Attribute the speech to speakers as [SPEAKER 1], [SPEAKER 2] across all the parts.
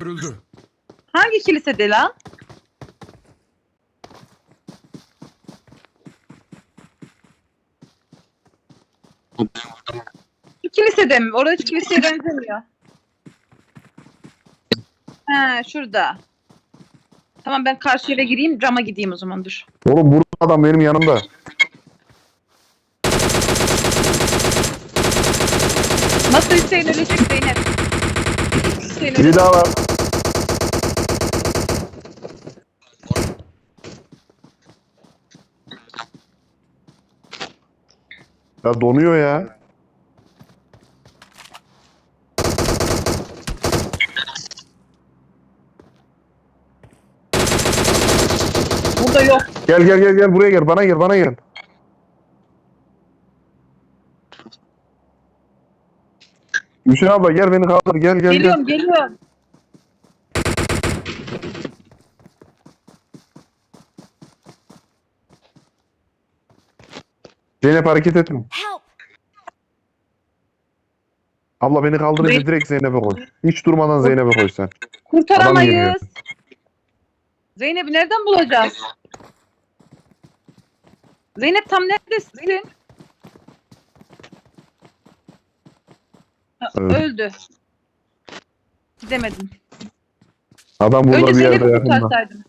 [SPEAKER 1] görüldü.
[SPEAKER 2] Hangi kilisede lan? Şu kilisede mi? Orada hiç kiliseye benzemiyor. He şurada. Tamam ben karşı eve gireyim cama gideyim o zaman dur.
[SPEAKER 3] Oğlum burada adam benim yanımda.
[SPEAKER 2] Nasıl Hüseyin ölecek Zeynep? Hüseyin
[SPEAKER 3] Biri
[SPEAKER 2] ölecek.
[SPEAKER 3] daha var. Ya donuyor ya.
[SPEAKER 2] Burada yok.
[SPEAKER 3] Gel gel gel gel buraya gel bana gel bana gel. Hüseyin abla gel beni kaldır gel gel gel.
[SPEAKER 2] Geliyorum geliyorum.
[SPEAKER 3] Zeynep hareket etme. Abla beni kaldırınca direkt Zeynep'e koy. Hiç durmadan Zeynep'e koy sen. Adam
[SPEAKER 2] Kurtaramayız. Zeynep'i nereden bulacağız? Zeynep tam neredesin? Ha,
[SPEAKER 3] Evet.
[SPEAKER 2] Öldü. Gidemedim.
[SPEAKER 3] Adam burada
[SPEAKER 2] Önce
[SPEAKER 3] bir yerde yakında.
[SPEAKER 2] kurtarsaydım.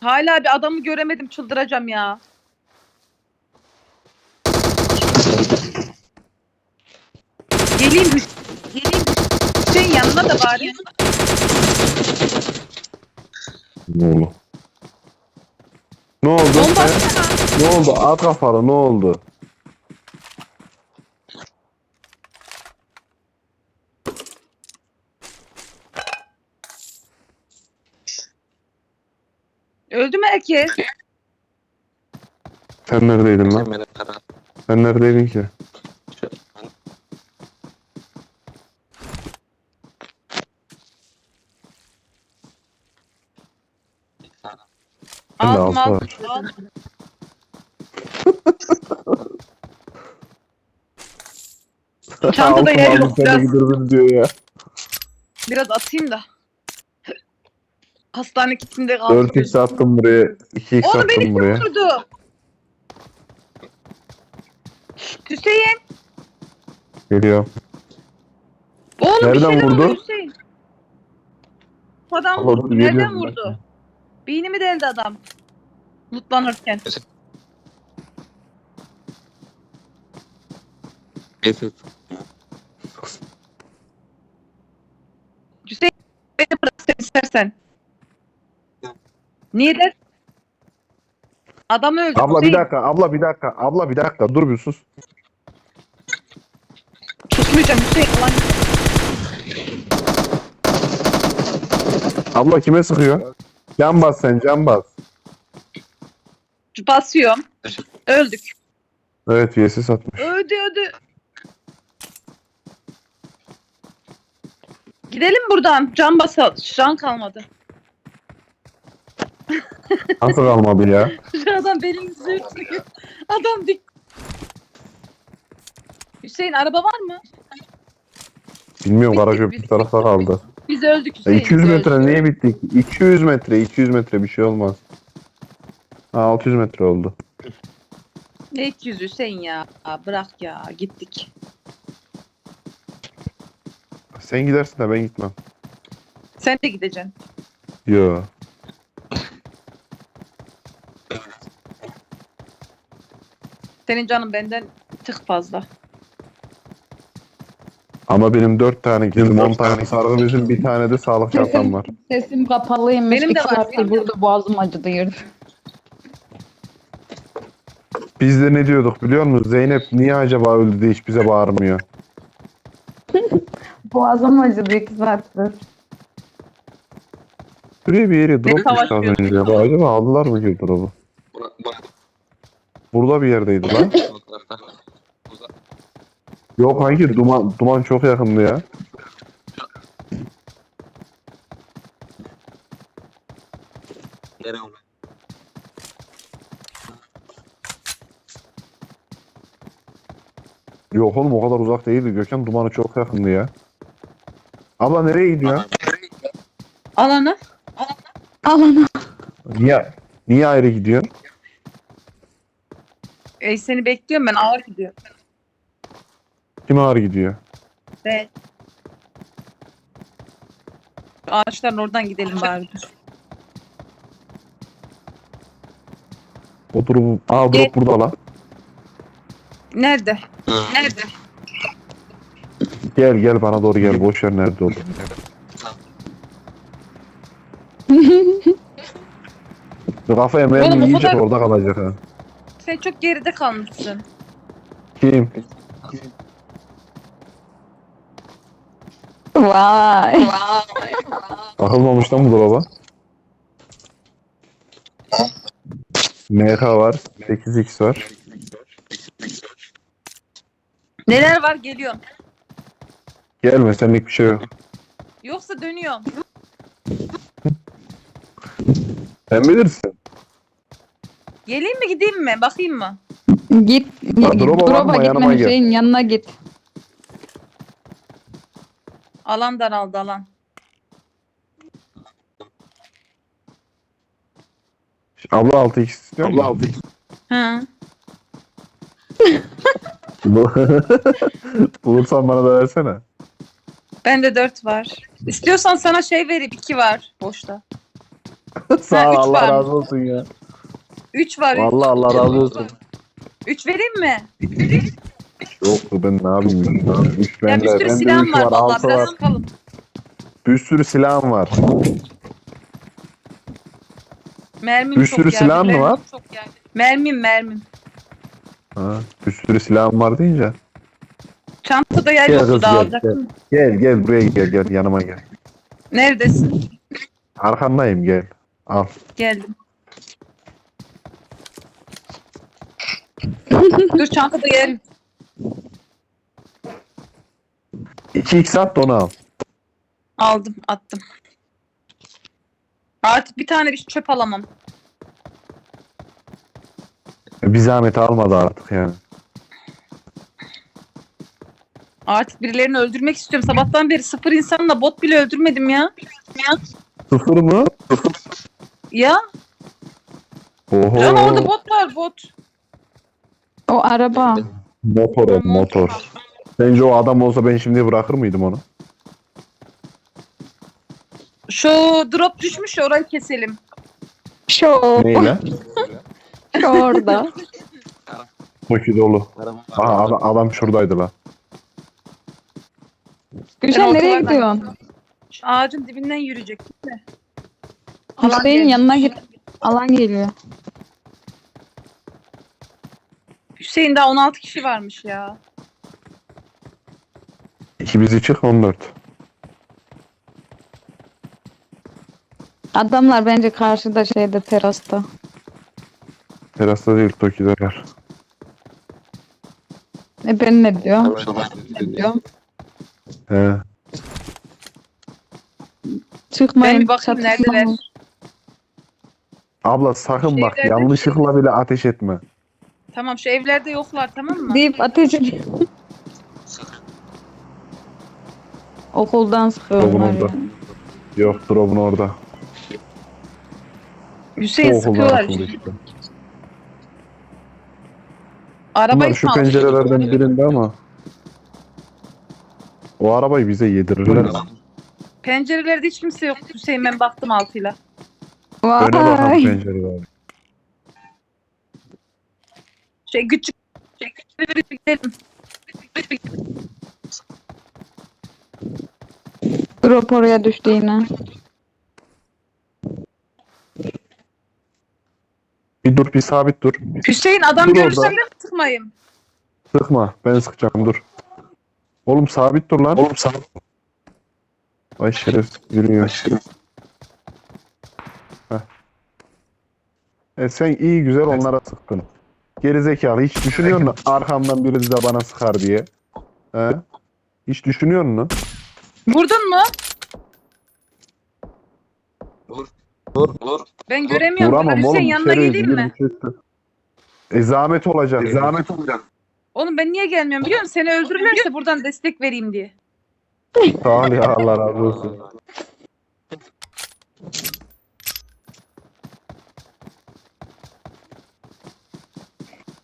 [SPEAKER 2] Hala bir adamı göremedim çıldıracağım ya. Geleyim Hüs- Geleyim Hüseyin yanına da bari.
[SPEAKER 3] Ne oldu? Ne oldu?
[SPEAKER 2] Bomba
[SPEAKER 3] He?
[SPEAKER 2] atsana.
[SPEAKER 3] Ne oldu? At kafalı ne oldu?
[SPEAKER 2] Öldü mü herkes?
[SPEAKER 3] Sen neredeydin lan? Sen neredeydin ki?
[SPEAKER 2] Aldım.
[SPEAKER 3] var.
[SPEAKER 2] aldım. Çantada yer
[SPEAKER 3] Altın
[SPEAKER 2] yok.
[SPEAKER 3] aldım, sen de
[SPEAKER 2] Biraz,
[SPEAKER 3] diyor ya.
[SPEAKER 2] biraz atayım da. Hastane kitinde kaldı.
[SPEAKER 3] 4x attım buraya. 2x
[SPEAKER 2] Oğlum beni
[SPEAKER 3] attım
[SPEAKER 2] kim
[SPEAKER 3] buraya.
[SPEAKER 2] vurdu? Hüseyin.
[SPEAKER 3] Geliyor.
[SPEAKER 2] Oğlum bir
[SPEAKER 3] Nereden
[SPEAKER 2] şeyler
[SPEAKER 3] vurdu?
[SPEAKER 2] Hüseyin. Adam vurdu.
[SPEAKER 3] dur,
[SPEAKER 2] Nereden
[SPEAKER 3] geliyorum
[SPEAKER 2] vurdu? Beynimi deldi adam. Mutlanırken.
[SPEAKER 4] Neyse.
[SPEAKER 2] Hüseyin beni bırak sen istersen. Niye der? Adam öldü.
[SPEAKER 3] Abla bir
[SPEAKER 2] Hüseyin.
[SPEAKER 3] dakika, abla bir dakika, abla bir dakika. Dur bir sus.
[SPEAKER 2] Susmayacağım Hüseyin. Ulan
[SPEAKER 3] Abla kime sıkıyor? Can bas sen, can bas.
[SPEAKER 2] Basıyorum. Öldük.
[SPEAKER 3] Evet, VS satmış.
[SPEAKER 2] Öldü öldü. Gidelim buradan. Can basa. Can kalmadı.
[SPEAKER 3] Nasıl kalmadı ya?
[SPEAKER 2] Şu adam benim sürtüyor. Adam dik. Hüseyin araba var mı?
[SPEAKER 3] Bilmiyorum,
[SPEAKER 2] Bittik,
[SPEAKER 3] garaj öbür
[SPEAKER 2] bittik,
[SPEAKER 3] tarafta kaldı.
[SPEAKER 2] Biz öldük
[SPEAKER 3] Ya
[SPEAKER 2] Hüseyin.
[SPEAKER 3] 200
[SPEAKER 2] biz
[SPEAKER 3] metre
[SPEAKER 2] öldük.
[SPEAKER 3] niye bittik? 200 metre, 200 metre bir şey olmaz. Ha 600 metre oldu.
[SPEAKER 2] Ne 200 Hüseyin ya. Aa, Bırak ya gittik.
[SPEAKER 3] Sen gidersin de ben gitmem.
[SPEAKER 2] Sen de gideceksin.
[SPEAKER 3] Yo.
[SPEAKER 2] Senin canın benden tık fazla.
[SPEAKER 3] Ama benim 4 tane kilim, 10 tane sargı bizim, bir tane de sağlık çantam var.
[SPEAKER 5] Sesim kapalıymış.
[SPEAKER 2] Benim de
[SPEAKER 5] İki
[SPEAKER 2] var,
[SPEAKER 5] saattir
[SPEAKER 2] benim de
[SPEAKER 5] burada boğazım acıdı yürü.
[SPEAKER 3] Biz de ne diyorduk biliyor musun? Zeynep niye acaba öldü de hiç bize bağırmıyor?
[SPEAKER 5] Boğazım acıdı iki saattir.
[SPEAKER 3] Şuraya bir yere drop düştü az önce. Acaba aldılar mı ki drop'u? Burada bir yerdeydi lan.
[SPEAKER 4] bu tarafta.
[SPEAKER 3] Yok hangi duman duman çok yakındı ya. Yok oğlum o kadar uzak değildi. Gökhan dumanı çok yakındı ya. Abla nereye gidiyor?
[SPEAKER 2] Alanı.
[SPEAKER 5] Alana.
[SPEAKER 3] Niye? Niye ayrı gidiyor?
[SPEAKER 2] E, seni bekliyorum ben ağır gidiyor.
[SPEAKER 3] Kim ağrı gidiyor?
[SPEAKER 2] Evet. Ağaçların oradan gidelim bari.
[SPEAKER 3] O durum... Aa drop burada lan.
[SPEAKER 2] Nerede? Nerede?
[SPEAKER 3] Gel gel bana doğru gel. Boş ver nerede oldu. Kafaya
[SPEAKER 2] Oğlum,
[SPEAKER 3] mermi
[SPEAKER 2] o
[SPEAKER 3] yiyecek
[SPEAKER 2] kadar-
[SPEAKER 3] orada kalacak ha.
[SPEAKER 2] Sen çok geride kalmışsın.
[SPEAKER 3] Kim?
[SPEAKER 5] Vay.
[SPEAKER 3] Takılmamış lan bu dolaba. MK var. 8x var.
[SPEAKER 2] Neler var geliyorum.
[SPEAKER 3] Gelme senlik bir şey yok.
[SPEAKER 2] Yoksa dönüyorum.
[SPEAKER 3] Sen bilirsin.
[SPEAKER 2] Geleyim mi gideyim mi? Bakayım mı?
[SPEAKER 5] Git.
[SPEAKER 3] Ha, drop'a
[SPEAKER 5] Drop'a
[SPEAKER 3] bakma,
[SPEAKER 5] gitme
[SPEAKER 3] yanıma gel.
[SPEAKER 5] Hüseyin yanına git.
[SPEAKER 2] Alan daraldı alan.
[SPEAKER 3] Abla 6x istiyor mu?
[SPEAKER 4] aldı.
[SPEAKER 2] Hı.
[SPEAKER 3] Bulursan bana da versene.
[SPEAKER 2] Bende 4 var. İstiyorsan sana şey vereyim. 2 var boşta.
[SPEAKER 3] Sağ ol
[SPEAKER 2] üç
[SPEAKER 3] Allah
[SPEAKER 2] var.
[SPEAKER 3] razı olsun ya.
[SPEAKER 2] 3 var. 3
[SPEAKER 3] Vallahi Allah razı olsun.
[SPEAKER 2] Üç vereyim mi?
[SPEAKER 3] Yok ben ne yapayım? Üç
[SPEAKER 2] Ya
[SPEAKER 3] bende.
[SPEAKER 2] bir sürü
[SPEAKER 3] Bende
[SPEAKER 2] silahım
[SPEAKER 3] üç
[SPEAKER 2] var vallahi
[SPEAKER 3] altı
[SPEAKER 2] biraz
[SPEAKER 3] var.
[SPEAKER 2] sıkalım.
[SPEAKER 3] Bir sürü silahım var.
[SPEAKER 2] Mermim
[SPEAKER 3] Bir
[SPEAKER 2] çok
[SPEAKER 3] sürü
[SPEAKER 2] ya,
[SPEAKER 3] silahın mı
[SPEAKER 2] mermim
[SPEAKER 3] var?
[SPEAKER 2] Çok ya. Mermim mermim.
[SPEAKER 3] Ha, bir sürü silahım var deyince.
[SPEAKER 2] Çantada yer
[SPEAKER 3] Gel
[SPEAKER 2] yoktu
[SPEAKER 3] kız,
[SPEAKER 2] da
[SPEAKER 3] gel. Gel gel buraya gel gel yanıma gel.
[SPEAKER 2] Neredesin?
[SPEAKER 3] Arkandayım gel. Al.
[SPEAKER 2] Geldim. Dur çantada yer.
[SPEAKER 3] 2x at da onu al.
[SPEAKER 2] Aldım attım. Artık bir tane bir çöp alamam.
[SPEAKER 3] Bir zahmet almadı artık yani.
[SPEAKER 2] Artık birilerini öldürmek istiyorum. Sabahtan beri sıfır insanla bot bile öldürmedim ya. Ya.
[SPEAKER 3] Sıfır mı?
[SPEAKER 2] Ya.
[SPEAKER 3] Oho.
[SPEAKER 2] Ama orada bot var bot.
[SPEAKER 5] O araba.
[SPEAKER 3] Motor o, motor. Bence o adam olsa ben şimdi bırakır mıydım onu?
[SPEAKER 2] Şu drop düşmüş ya orayı keselim.
[SPEAKER 5] Şu.
[SPEAKER 3] Neyle?
[SPEAKER 5] Orada.
[SPEAKER 3] Toki dolu. Aha adam, adam şuradaydı lan.
[SPEAKER 5] Gülşen nereye gidiyorsun?
[SPEAKER 2] Şu ağacın dibinden yürüyecek değil mi? Alan
[SPEAKER 5] Hüseyin yanına git. Alan geliyor.
[SPEAKER 2] Hüseyin daha 16 kişi varmış ya.
[SPEAKER 3] İki bizi çık 14.
[SPEAKER 5] Adamlar bence karşıda şeyde terasta.
[SPEAKER 3] Terasta değil Toki'deler.
[SPEAKER 5] E ben ne diyorum? Ne diyorum?
[SPEAKER 3] He.
[SPEAKER 5] Çıkmayın.
[SPEAKER 2] Ben bir bakayım
[SPEAKER 5] çatışma
[SPEAKER 2] neredeler.
[SPEAKER 5] var.
[SPEAKER 3] Abla sakın bak
[SPEAKER 2] Şeylerde-
[SPEAKER 3] yanlışlıkla bile ateş etme.
[SPEAKER 2] Tamam şu evlerde yoklar tamam mı?
[SPEAKER 5] Deyip ateş ediyor. Okuldan sıkıyorlar
[SPEAKER 3] Okulunda.
[SPEAKER 5] ya.
[SPEAKER 3] Yok drop'un orada.
[SPEAKER 2] Hüseyin sıkıyorlar.
[SPEAKER 3] atıldı işte.
[SPEAKER 2] Arabayı
[SPEAKER 3] Bunlar şu pencerelerden birinde ama. O arabayı bize yedirirler.
[SPEAKER 2] Pencerelerde hiç kimse yok Hüseyin ben baktım altıyla.
[SPEAKER 3] Öne bakalım
[SPEAKER 5] Vay.
[SPEAKER 3] pencerelere.
[SPEAKER 2] Şey küçük şey, küçük gidelim.
[SPEAKER 5] Drop oraya düştü yine.
[SPEAKER 3] Bir dur bir sabit dur.
[SPEAKER 2] Hüseyin adam
[SPEAKER 3] Dur
[SPEAKER 2] görürsem
[SPEAKER 3] orada.
[SPEAKER 2] de sıkmayayım.
[SPEAKER 3] Sıkma ben sıkacağım dur. Oğlum sabit dur lan. Oğlum sabit. Ay şerefsiz yürüyor. Heh. E sen iyi güzel onlara sıktın. Gerizekalı hiç düşünüyor musun arkamdan biri de bana sıkar diye? He? Hiç düşünüyor musun?
[SPEAKER 2] Vurdun mu?
[SPEAKER 4] Vur. Vur. Vur.
[SPEAKER 2] Ben göremiyorum.
[SPEAKER 3] Vuramam
[SPEAKER 2] Hüseyin
[SPEAKER 3] oğlum.
[SPEAKER 2] yanına geleyim mi?
[SPEAKER 3] bir. E zahmet olacak.
[SPEAKER 4] Zahmet olacak.
[SPEAKER 2] Oğlum ben niye gelmiyorum biliyor musun? Seni öldürürlerse buradan destek vereyim diye.
[SPEAKER 3] Sağ ol ya Allah razı olsun.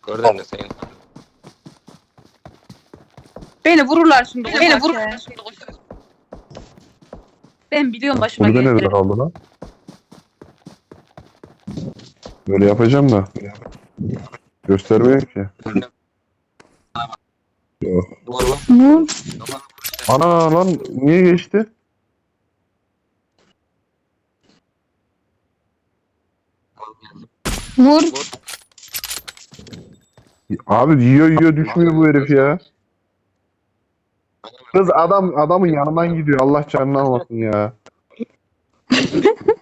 [SPEAKER 4] Gördün mü Hüseyin?
[SPEAKER 2] Beni vururlar şimdi.
[SPEAKER 1] Beni
[SPEAKER 2] Beni
[SPEAKER 1] vururlar
[SPEAKER 2] vururlar. Ben biliyorum başıma
[SPEAKER 3] Burada neler
[SPEAKER 2] geldi.
[SPEAKER 3] kaldı lan? Böyle yapacağım da. Göstermiyor ki. Yok.
[SPEAKER 4] Vur.
[SPEAKER 3] Ana lan niye geçti?
[SPEAKER 5] Vur.
[SPEAKER 3] Abi yiyor yiyor düşmüyor bu herif ya. Kız adam adamın yanından gidiyor. Allah canını almasın ya.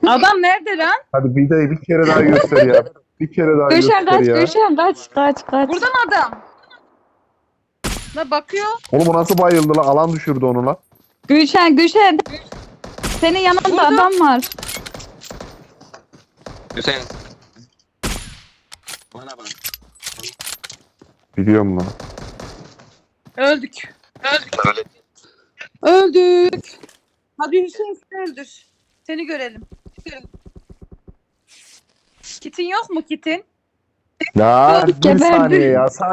[SPEAKER 2] Adam nerede lan?
[SPEAKER 3] Hadi bir de bir kere daha göster ya. Bir kere daha
[SPEAKER 5] Gülşen
[SPEAKER 3] göster
[SPEAKER 5] kaç
[SPEAKER 3] ya.
[SPEAKER 5] Gülşen kaç kaç kaç.
[SPEAKER 2] Buradan adam. La bakıyor.
[SPEAKER 3] Oğlum o nasıl bayıldı lan? Alan düşürdü onu lan.
[SPEAKER 5] Gülşen Gülşen. Senin yanında
[SPEAKER 2] Vurdum.
[SPEAKER 5] adam var.
[SPEAKER 4] Hüseyin. Bana bak.
[SPEAKER 3] Biliyorum lan.
[SPEAKER 2] Öldük.
[SPEAKER 4] Öyle.
[SPEAKER 2] Öldük. Hadi Hüseyin sen öldür. Seni görelim. Kitin yok mu kitin?
[SPEAKER 3] Ya bir saniye ya. Sadece